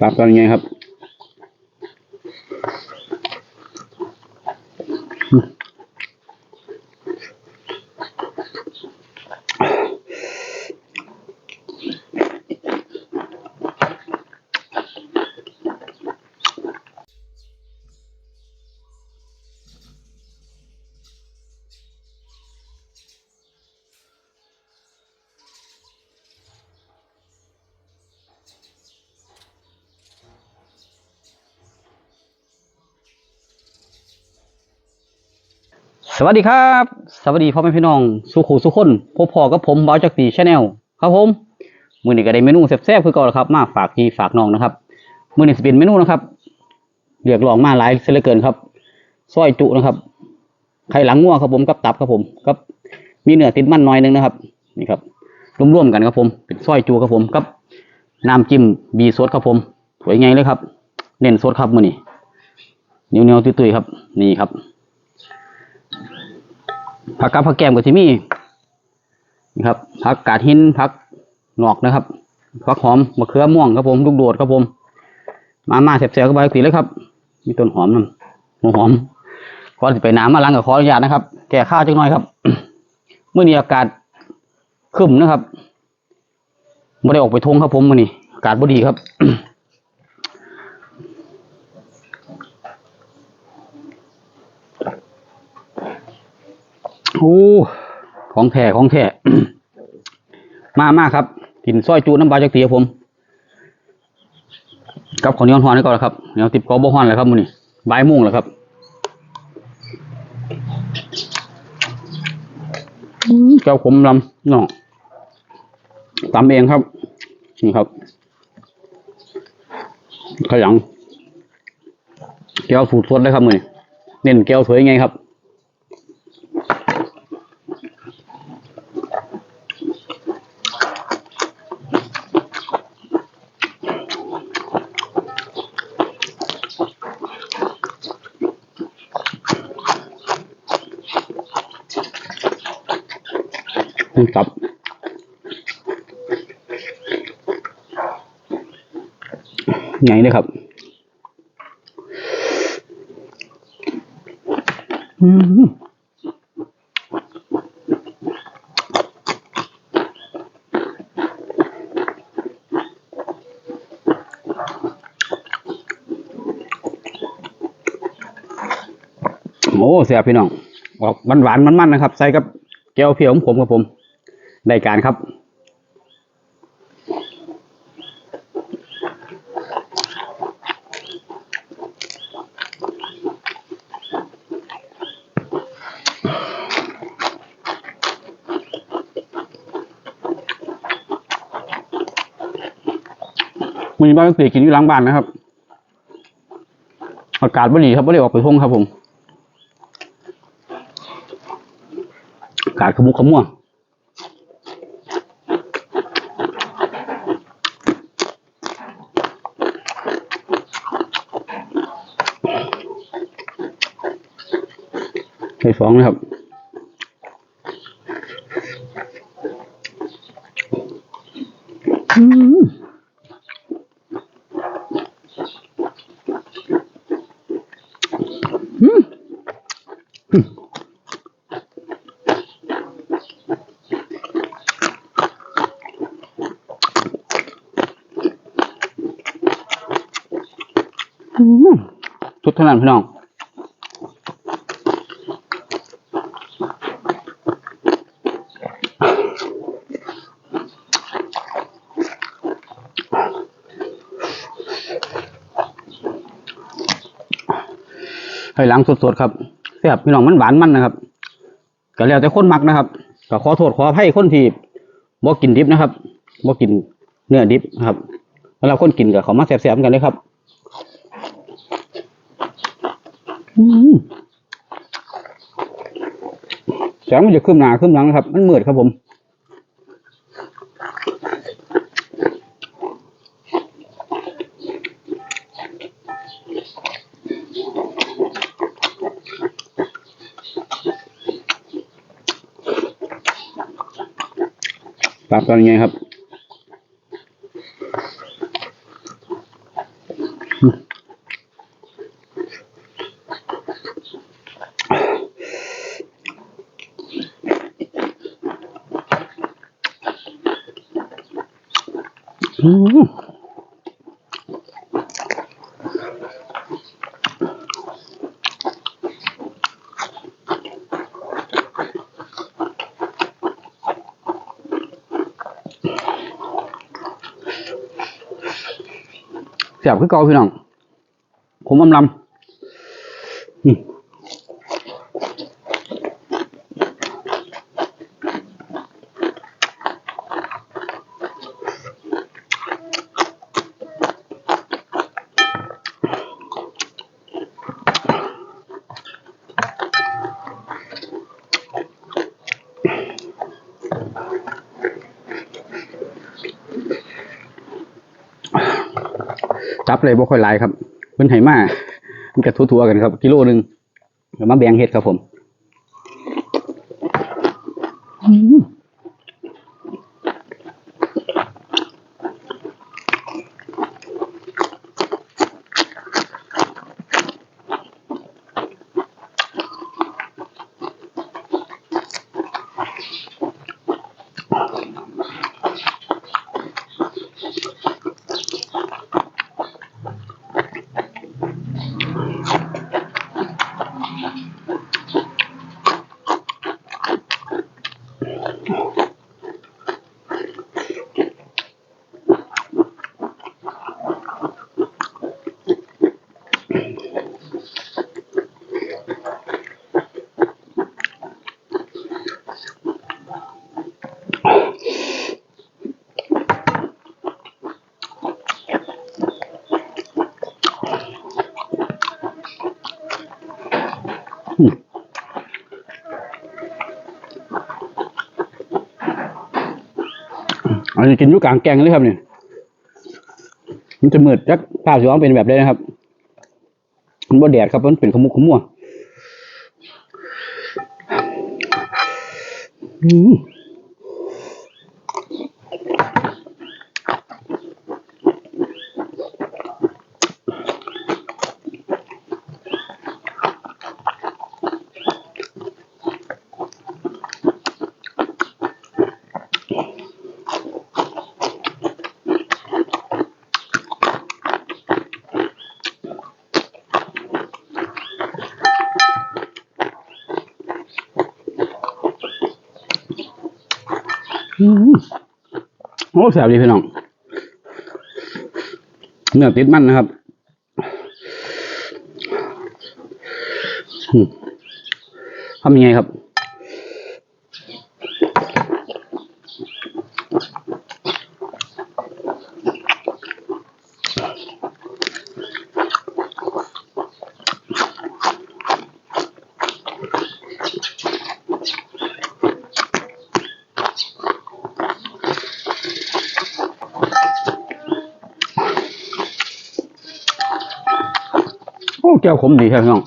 ปรับกันยังไงครับ สวัสดีครับ สวัสดีพ่อแม่พี่น้อง สุขุสุขคนพบพอกับผมบาจากตีชาแนลครับผม มือนี้ก็ได้เมนูแซ่บๆคือก่อนล้วครับ มาฝากพี่ฝากน้องนะครับ มือนี้สิเป็นเมนูนะครับเรียกร้องมาหลายเสียเหลือเกินครับซอยจุนะครับ ไข่หลังงัวครับผมกับตับครับผมกับมีเนื้อติดมันหน่อยหนึงนะครับ นี่ครับรวมๆกันครับผมเป็นซอยจุครับผมกับน้ำจิ้มบีสดครับผมสวยไงเลยครับ เน้นสดครับมือนี้เนียวๆตุ้ยๆครับ นี่ครับ ผักกาดผักแกมกับที่มีนะครับผักกาดหินผักหงอกนะครับผักหอมมะเขือม่วงครับผมลูกโดดครับผม มาม่าแซ่บๆกับใบสีเลยครับ มีต้นหอมนั่นหัวหอมก่อนจะไปน้ำมาล้างกับขออนุญาตนะครับ แก่ข้าวจังหน่อยครับเมื่อนี้อากาศครึ้มนะครับไม่ได้ออกไปทงครับผมมื่อนี้อากาศบ่ดีครับ โอ้ของแท้ของแท้มามาครับกินซอยจูน้ำปลาจากเตียผมกับข้าวเนียหอนนี่ก่อนแล้วครับเหนียวติดกอบบ่ฮ้อนแล้วครับมื้อนี้บ่ายโมงแล้วครับเจ้าขมลำน้องตำเองครับนี่ครับขาวหลังแก้วสูตรสดเลยครับมือนี้เน้นแก้วสวยไงครับ ไงเลยครับอืมโอ้เสียพี่น้อง ออกหวานหวานๆมันๆนะครับ ใส่กับแก้วเพียวของผมครับผมได้การครับ มีบ้านเสียกินอยู่หล้างบ้านนะครับ อากาศไม่ดีครับไม่ได้ออกไปท่งครับผมอากาศขมุกขมัวใส่ฟองนะครับอืมอืมอืมอืม ทุกท่านพี่น้องให้หลังสดๆครับแซ่บพี่น้องมันหวานมันนะครับก็แล้วแต่คนมักนะครับก็ขอโทษขออภัยคนที่บ่กินดิบนะครับบ่กินเนื้อดิบครับสำหรับคนกินก็เขามาแซ่บๆกันเลยครับอืม แสงมันจะขึ้นหนาขึ้นหลังนะครับ มันมืดครับผม ปรับกันยังไงครับ แซ่บคือเก่าพี่น้องผมอำลำ จับเลยบ่ค่อยหลายครับเพิ่นให้มามันก็ทั่วๆกันครับ กิโลหนึ่งเดี๋ยวมาแบ่งเฮ็ดครับผม นนี้กินอยู่กลางแกงเลยครับเนี่ยมันจะมืดจักภาพสีว่าเป็นแบบได้นะครับ มันบ่แดดครับมันเป็นขมุกขมัวอืม โอ้แสบดีพี่น้องเนื้อติดมันนะครับอืมทำยังไงครับ โอ้แก้วขมดีครับพี่น้อง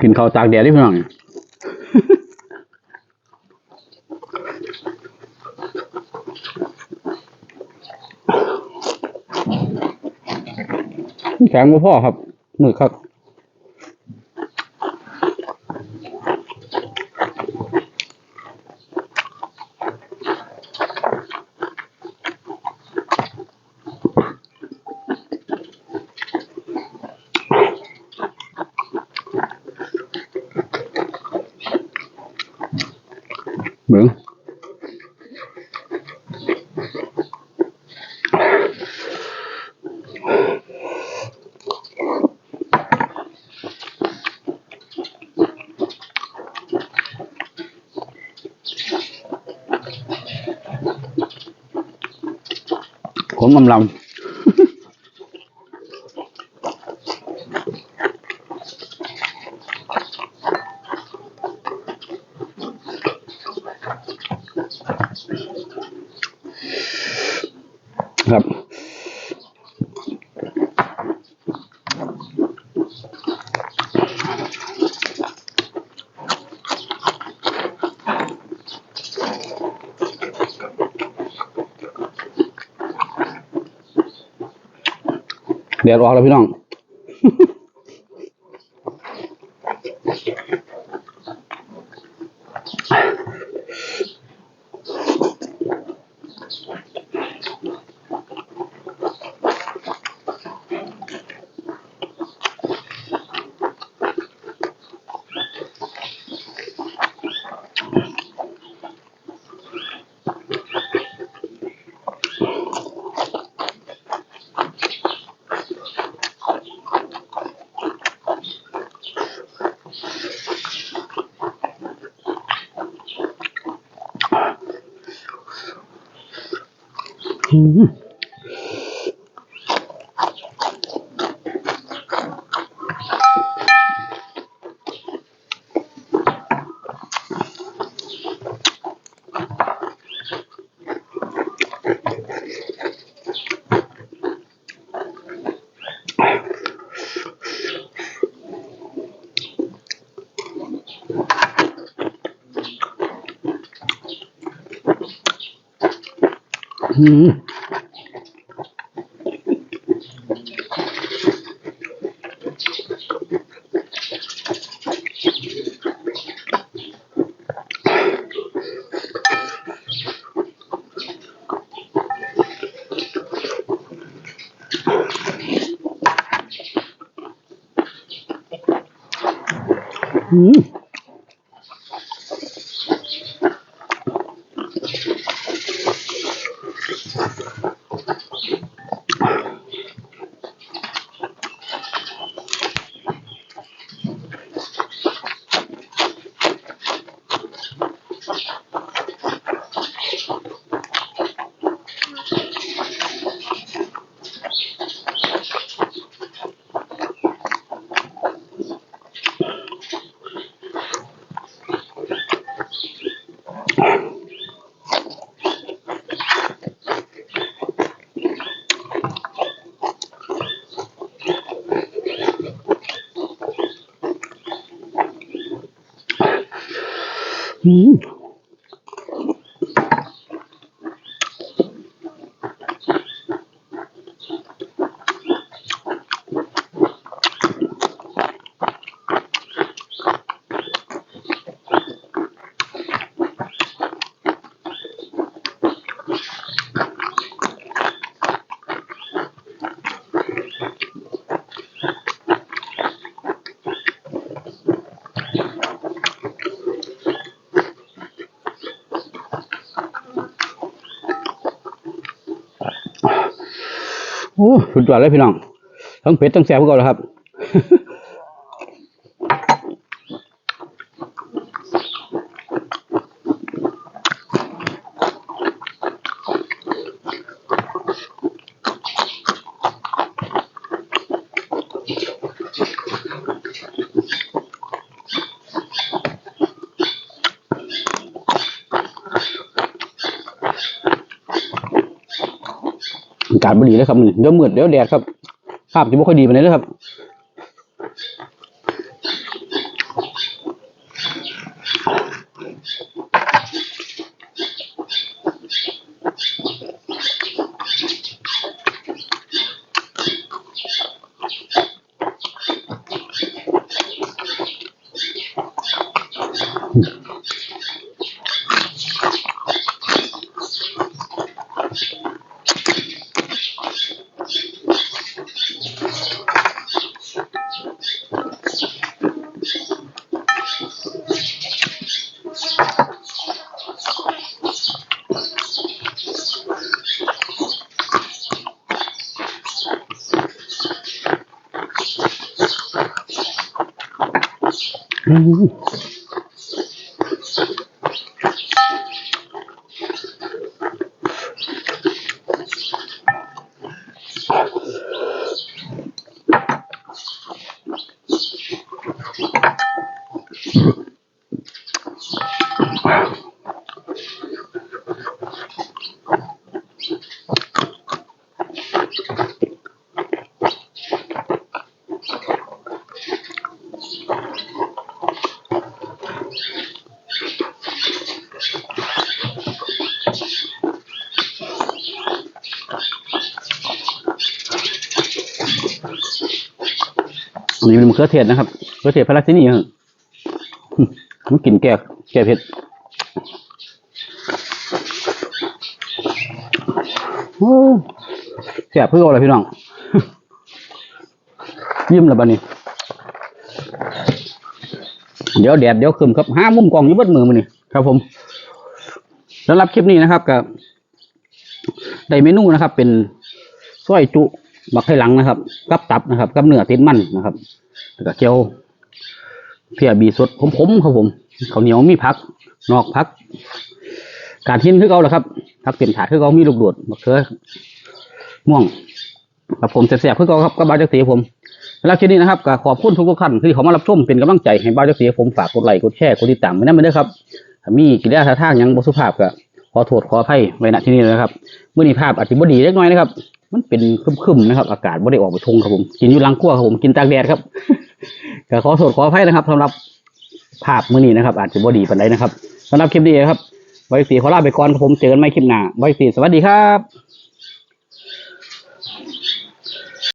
กินข้าวตากแดดดิพี่น้อง แข็งบ่พ่อครับมือครับ 455 แดดออกแล้วพี่น้อง อื มอื ม โอ้สุดยอดเลยพี่น้องทั้งเผ็ดทั้งแซ่บพวกเราแล้วครับ การบดีเลยครับมื้อนี้เดี๋ยวมืดเดี๋ยวแดดครับภาพจะไม่ค่อยดีไปไหนเลยครับ Ой-ой-ой. นี้เป็นมะเขือเทศนะครับมะเขือเทศพระราชินีครับมันกลิ่นแก่แก่เผ็ดแซ่เพื่ออะไรพี่น้องยิ้มแล้วบ้านี้ เดี๋ยวแดดเดี๋ยวคืมครับห้ามุมกล่องอยี่บดมือมันนี่ครับ ผมสำหรับคลิปนี้นะครับกับได้เมนูนะครับ เป็นสร้อยจุบักไข่หลังนะครับ กับตับนะครับ กับเนื้อติดมันนะครับ แล้วก็เจียวเพียบีสดผมๆครับผมข้าวเหนียวมีผัก นอกผัก การทิ้นคือเก่าแหละครับผักเต็มถาดคือเก่ามีลูกโดดมะเขือม่วงครับผมแสบๆคือเก่าครับกับบาจักรีผมแล้วคลิปนี้นะครับก็ขอบคุณทุกท่านที่เขามารับชมเป็นกำลังใจให้บ้าวจักรีผมฝากกดไลค์กดแชร์กดติดตามไว้นั่นไปด้ครับ มีกิริยาท่าทางยังบสุภาพก็ขอโทษขออภัยไว้ณที่นี้เลยนะครับเมื่อนี้ภาพอาจจะบ่ดีเล็กน้อยนะครับ มันเป็นครึมๆนะครับ อากาศไม่ได้ออกไปทงครับผม กินอยู่ลังครัวครับผมกินตากแดดครับ ก็ขอโทษขออภัยนะครับสำหรับภาพมื้อนี้นะครับ อาจจะบ่ดีปานใดนะครับสำหรับคลิปนี้ครับบริสีขอลาไปก่อนครับผมเจอกันใหม่คลิปหน้าบริสีสวัสดีครับ